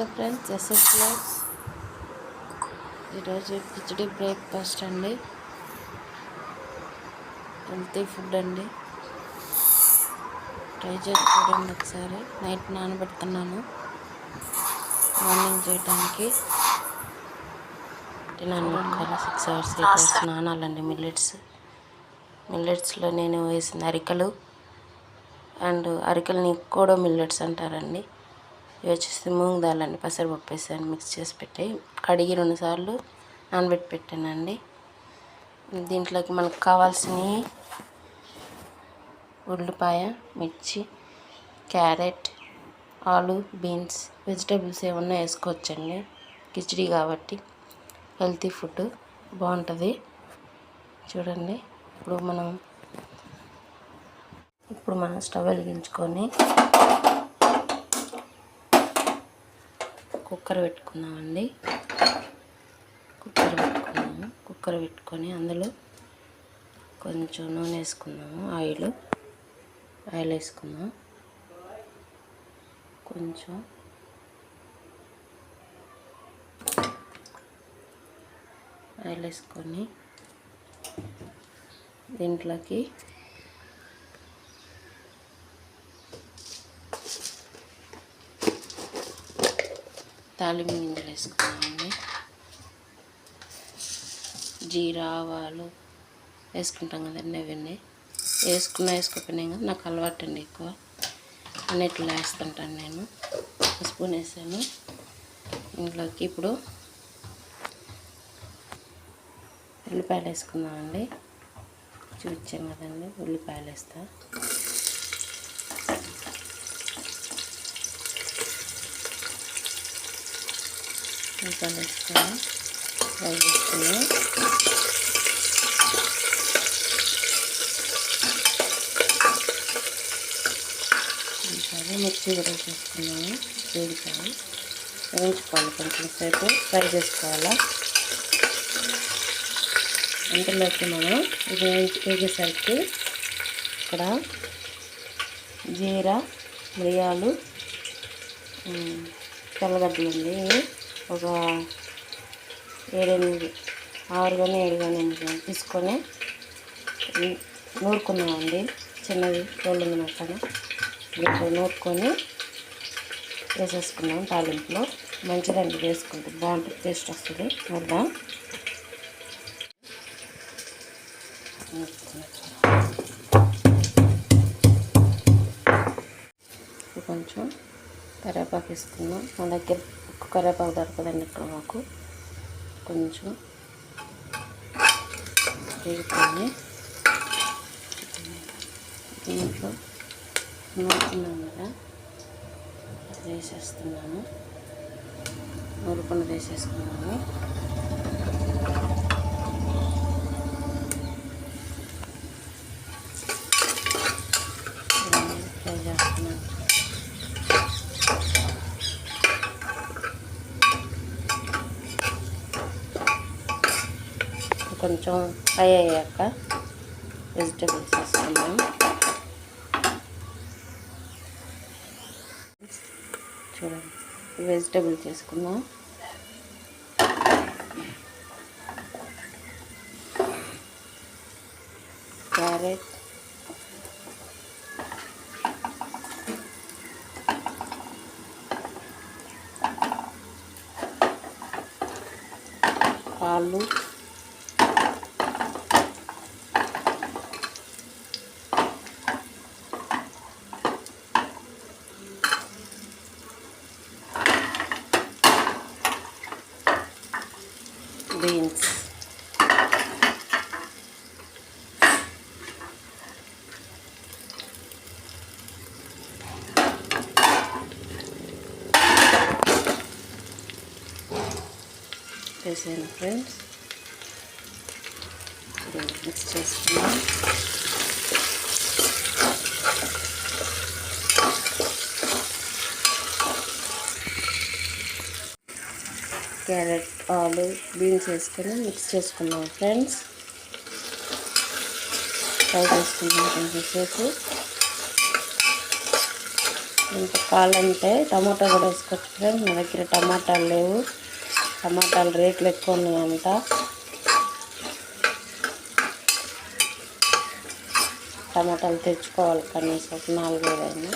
నమస్తే friends SS blogs ఈరోజు khichdi breakfast అండి. హెల్తీ ఫుడ్ అండి. ట్రై చేసి చూడండి ఒకసారి. నైట్ నానబెడుతున్నాను. మార్నింగ్ చేయడానికి నానబెట్టుకోవాలి సిక్స్ అవర్స్ ఎయిట్ అవర్స్ నానాలండి మిల్లెట్స్. మిల్లెట్స్లో నేను వేసిన అరికలు అండ్ అరికల్ని కూడా మిల్లెట్స్ అంటారండి. ఇవి వచ్చేసి మూంగ్ దాల్ అండి పెసరపప్పు వేసాను మిక్స్ చేసి పెట్టి కడిగి రెండుసార్లు నానబెట్టి పెట్టానండి. దీంట్లోకి మనకు కావాల్సినవి ఉల్లిపాయ మిర్చి క్యారెట్ ఆలు బీన్స్ వెజిటేబుల్స్ ఏమన్నా వేసుకోవచ్చండి. కిచడీ కాబట్టి హెల్తీ ఫుడ్ బాగుంటుంది. చూడండి ఇప్పుడు మనం ఇప్పుడు మనం స్టవ్ వెలిగించుకొని కుక్కర్ పెట్టుకున్నామండి కుక్కర్ పెట్టుకున్నాము. కుక్కర్ పెట్టుకొని అందులో కొంచెం నూనె వేసుకున్నాము ఆయిల్. ఆయిల్ వేసుకున్నాం కొంచెం ఆయిల్ వేసుకొని దీంట్లోకి తాలింపు గింజలు వేసుకున్నామండి జీరా ఆవాలు వేసుకుంటాం కదండి అవన్నీ. వేసుకున్నా వేసుకోకపోయినా కానీ నాకు అలవాటు అండి ఎక్కువ. అన్నిట్లో వేస్తుంటాను నేను. స్పూన్ వేసాను. ఇంట్లోకి ఇప్పుడు ఉల్లిపాయలు వేసుకుందామండి. చూపించాను కదండి ఉల్లిపాయలు వేస్తాను ఉల్లిపాయలు వేసుకొని ఫ్రై చేసుకుని మిర్చి కూడా వేసేసుకున్నాము వేడికాయ వేయించుకోవాలి కొంచెం సేపు ఫ్రై చేసుకోవాలా? అందులోకి మనం ఇది వేగేసరికి ఇక్కడ జీరా మిరియాలు తెల్లగడ్డలు ఉంది ఒక ఏడెనిమిది ఆరు కానీ ఏడు కానీ ఎనిమిది తీసుకొని నూరుకున్నామండి. చిన్నది రోళ్ళు మెత్తగా దీంట్లో నూరుకొని వేసేసుకున్నాం తాలింపులో. మంచిదండి వేసుకుంటే. బాగుంటుంది. టేస్ట్ వస్తుంది. వద్దాం కొంచెం కరేపాకు వేసుకున్నాం. మా దగ్గర కరేపాకు దొరకదండి ఇక్కడ మాకు. కొంచెం వేసుకొని దీంట్లో నూరుకున్నాం కదా వేసేస్తున్నాను. నూరుకుండా వేసేసుకున్నాను ఫ్రై చేస్తున్నాను కొంచెం ఫ్రై అయ్యాక వెజిటేబుల్స్ వేసుకున్నాం చూడండి వెజిటేబుల్స్ వేసుకుందాం క్యారెట్. ఆలు బీన్స్ వేసాను ఫ్రెండ్స్ మిక్స్ చేసుకున్నాం క్యారెట్ ఆలు బీన్స్ వేసుకొని మిక్స్ చేసుకున్నాం ఫ్రెండ్స్ ఫ్రై చేసుకున్నాం కొంచెంసేపు. ఇంకా కావాలంటే టమాటా కూడా వేసుకోవచ్చు ఫ్రెండ్స్ నా దగ్గర టమాటాలు లేవు. టమాటాలు రేట్లు ఎక్కువ ఉన్నాయంట. టమాటాలు తెచ్చుకోవాలి కనీసం ఒక నాలుగైదైనా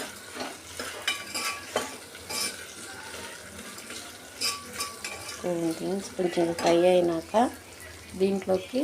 కొంచెం ఫ్రై అయినాక దీంట్లోకి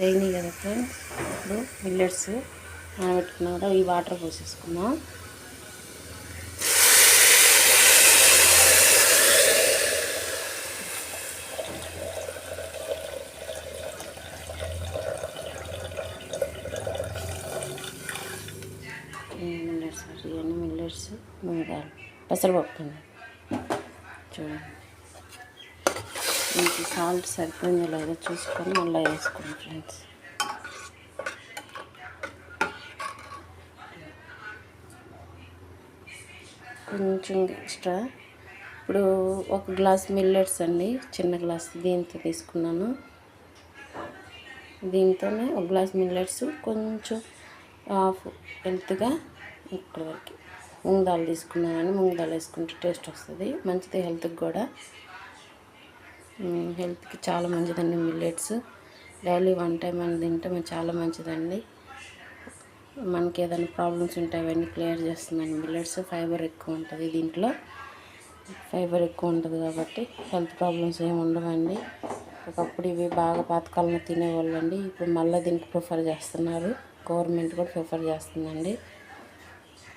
వేగినాయి కదా ఫ్రెండ్స్ ఇప్పుడు మిల్లెట్స్ నానబెట్టుకున్నాం కదా ఈ వాటర్ పోసేసుకున్నాం. మిల్లెట్స్ ఇవన్నీ మిల్లెట్స్ ముంగాలు పెసరపప్పు చూడండి. సాల్ట్ సరిపోయిందో లేదో చూసుకొని మళ్ళీ వేసుకోండి ఫ్రెండ్స్. కొంచెం ఎక్స్ట్రా. ఇప్పుడు ఒక గ్లాస్ మిల్లెట్స్ అండి చిన్న గ్లాస్ దీంతో తీసుకున్నాను. దీంతోనే ఒక గ్లాస్ మిల్లెట్స్ కొంచెం హాఫ్ హెల్త్గా ఇక్కడ వరకు ముంగదాలు దాల్ తీసుకున్నానని ముంగదాలు వేసుకుంటే టేస్ట్ వస్తుంది. మంచిది హెల్త్కి కూడా. హెల్త్కి చాలా మంచిదండి మిల్లెట్స్ డైలీ వన్ టైం అని తింటే మనకి చాలా మంచిదండి. మనకి ఏదైనా ప్రాబ్లమ్స్ ఉంటే అవన్నీ క్లియర్ చేస్తుందండి. మిల్లెట్స్ ఫైబర్ ఎక్కువ ఉంటుంది దీంట్లో. ఫైబర్ ఎక్కువ ఉంటుంది కాబట్టి హెల్త్ ప్రాబ్లమ్స్ ఏమి ఉండవండి. ఒకప్పుడు ఇవి బాగా పాతకాలంలో తినేవాళ్ళండి. ఇప్పుడు మళ్ళీ దీనికి ప్రిఫర్ చేస్తున్నారు. గవర్నమెంట్ కూడా ప్రిఫర్ చేస్తుందండి.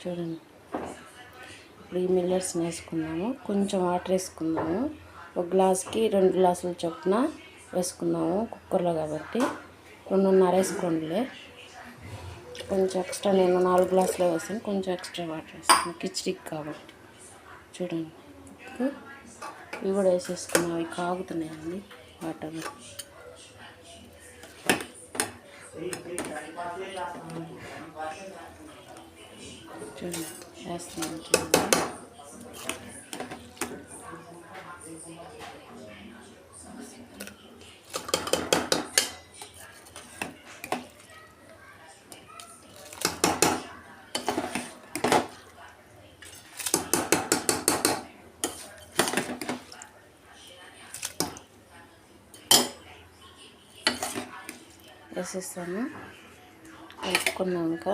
చూడండి. ఇప్పుడు ఈ మిల్లెట్స్ వేసుకున్నాము కొంచెం వాటర్ వేసుకున్నాము ఒక గ్లాస్కి రెండు గ్లాసుల చొప్పున వేసుకున్నాము కుక్కర్లో కాబట్టి. రెండున్నర వేసుకోండిలే. కొంచెం ఎక్స్ట్రా నేను నాలుగు గ్లాసులు వేసాను. కొంచెం ఎక్స్ట్రా వాటర్ వేస్తాను కిచడీకి కాబట్టి. చూడండి. ఇవి కూడా వేసేసుకున్నాం. అవి కాగుతున్నాయండి వాటర్. చూడండి. వేస్తున్నాను చూడండి. వేసేస్తాను. కలుపుకున్నాక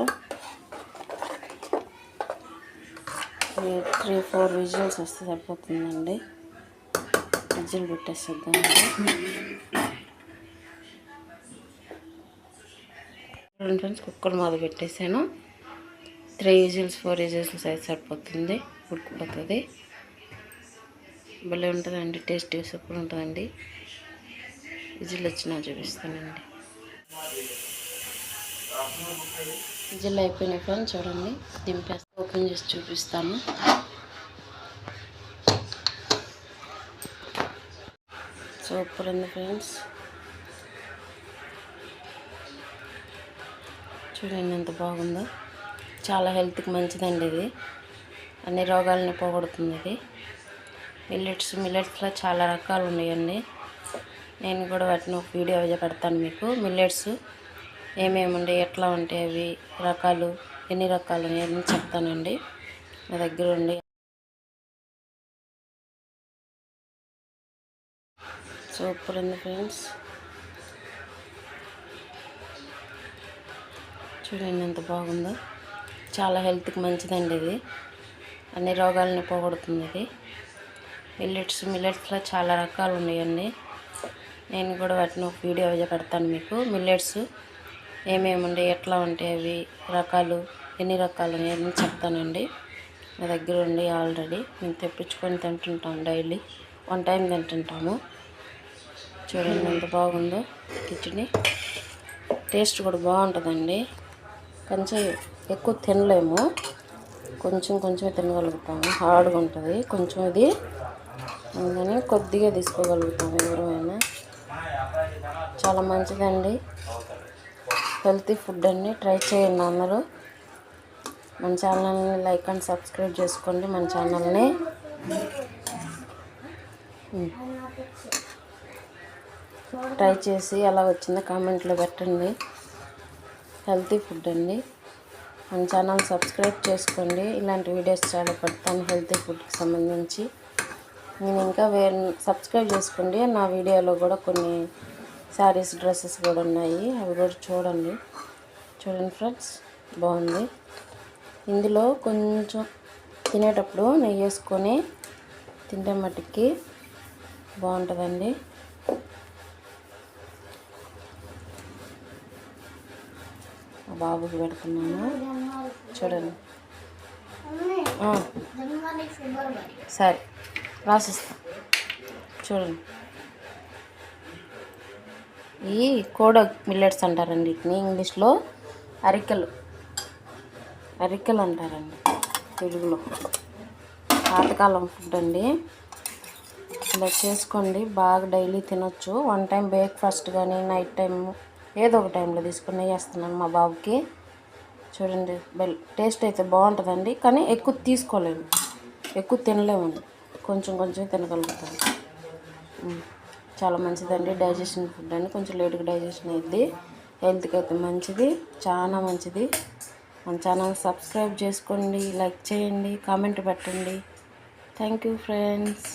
త్రీ ఫోర్ విజిల్స్ వస్తే సరిపోతుందండి. విజిల్ పెట్టేసేద్దాం. ఫ్రెండ్స్ కుక్కర్ మాది పెట్టేసాను త్రీ విజిల్స్ ఫోర్ విజిల్స్ అయితే సరిపోతుంది ఉడికిపోతుంది. భలే ఉంటుందండి టేస్ట్ సూపర్ ఉంటుందండి. విజిల్ వచ్చినా చూపిస్తానండి. విజిల్ అయిపోయినాయి ఫ్రెండ్స్ చూడండి దింపేస్తా ఓపెన్ చేసి చూపిస్తాను. సూపర్ ఉంది ఫ్రెండ్స్. చూడండి ఎంత బాగుందో. చాలా హెల్త్కి మంచిదండి ఇది. అన్ని రోగాలని పోగొడుతుంది ఇది. మిల్లెట్స్ మిల్లెట్స్లో చాలా రకాలు ఉన్నాయండి. నేను కూడా వాటిని ఒక వీడియో పెడతాను మీకు. మిల్లెట్స్ ఏమేమి ఉండే ఎట్లా ఉంటాయి అవి రకాలు ఎన్ని రకాలు ఉన్నాయని చెప్తానండి. నా దగ్గర ఉండి సూపర్ ఉంది ఫ్రెండ్స్. చూడండి ఎంత బాగుందో. చాలా హెల్త్కి మంచిదండి ఇది. అన్ని రోగాలని పోగొడుతుంది ఇది. మిల్లెట్స్ మిల్లెట్స్లో చాలా రకాలు ఉన్నాయండి. నేను కూడా వాటిని ఒక వీడియో పెడతాను మీకు. మిల్లెట్స్ ఏమేమి ఉండే ఎట్లా ఉంటాయి అవి రకాలు ఎన్ని రకాలు ఉన్నాయని చెప్తానండి. నా దగ్గర ఉండి ఆల్రెడీ. మేము తెప్పించుకొని తింటుంటాం డైలీ. వన్ టైం తింటుంటాము. చూడండి ఎంత బాగుందో కిచిడి. టేస్ట్ కూడా బాగుంటుందండి. కొంచెం ఎక్కువ తినలేము. కొంచెం కొంచెం తినగలుగుతాము. హార్డ్గా ఉంటుంది. కొంచెం ఇది అందుకని కొద్దిగా తీసుకోగలుగుతాము ఎవరైనా. చాలా మంచిదండి. హెల్తీ ఫుడ్ అన్నీ ట్రై చేయండి అందరూ. మన ఛానల్ని లైక్ అండ్ సబ్స్క్రైబ్ చేసుకోండి. మన ఛానల్ని. ట్రై చేసి ఎలా వచ్చిందో కామెంట్లో పెట్టండి. హెల్తీ ఫుడ్ అండి. మన ఛానల్ సబ్స్క్రైబ్ చేసుకోండి. ఇలాంటి వీడియోస్ చాలా పెడతాను హెల్తీ ఫుడ్కి సంబంధించి. నేను ఇంకా వే సబ్స్క్రైబ్ చేసుకోండి. నా వీడియోలో కూడా కొన్ని శారీస్ డ్రెస్సెస్ కూడా ఉన్నాయి. అవి కూడా చూడండి. చూడండి ఫ్రెండ్స్ బాగుంది. ఇందులో కొంచెం తినేటప్పుడు నెయ్యి వేసుకొని తింటే మట్టుకి బాగుంటుందండి. బాబుకి పెడుతున్నాను. చూడండి. సరే రాసిస్తా. చూడండి. ఈ కోడక్ మిల్లెట్స్ అంటారండి వీటిని. ఇంగ్లీష్లో అరికెలు. అరికెలు అంటారండి తెలుగులో. పాతకాలం ఫుడ్ అండి. ఇలా చేసుకోండి. బాగా డైలీ తినొచ్చు. వన్ టైం బ్రేక్ఫాస్ట్ కానీ నైట్ టైం ఏదో ఒక టైంలో తీసుకుని వేస్తున్నాను మా బాబుకి. చూడండి బెల్ టేస్ట్ అయితే బాగుంటుందండి కానీ ఎక్కువ తీసుకోలేము ఎక్కువ తినలేమండి కొంచెం కొంచెం తినగలుగుతాం చాలా మంచిదండి డైజెషన్ ఫుడ్ అండి. కొంచెం లేట్గా డైజెషన్ అయింది హెల్త్కి అయితే మంచిది చాలా మంచిది. మన ఛానల్ సబ్స్క్రైబ్ చేసుకోండి లైక్ చేయండి కామెంట్ పెట్టండి. Thank you friends.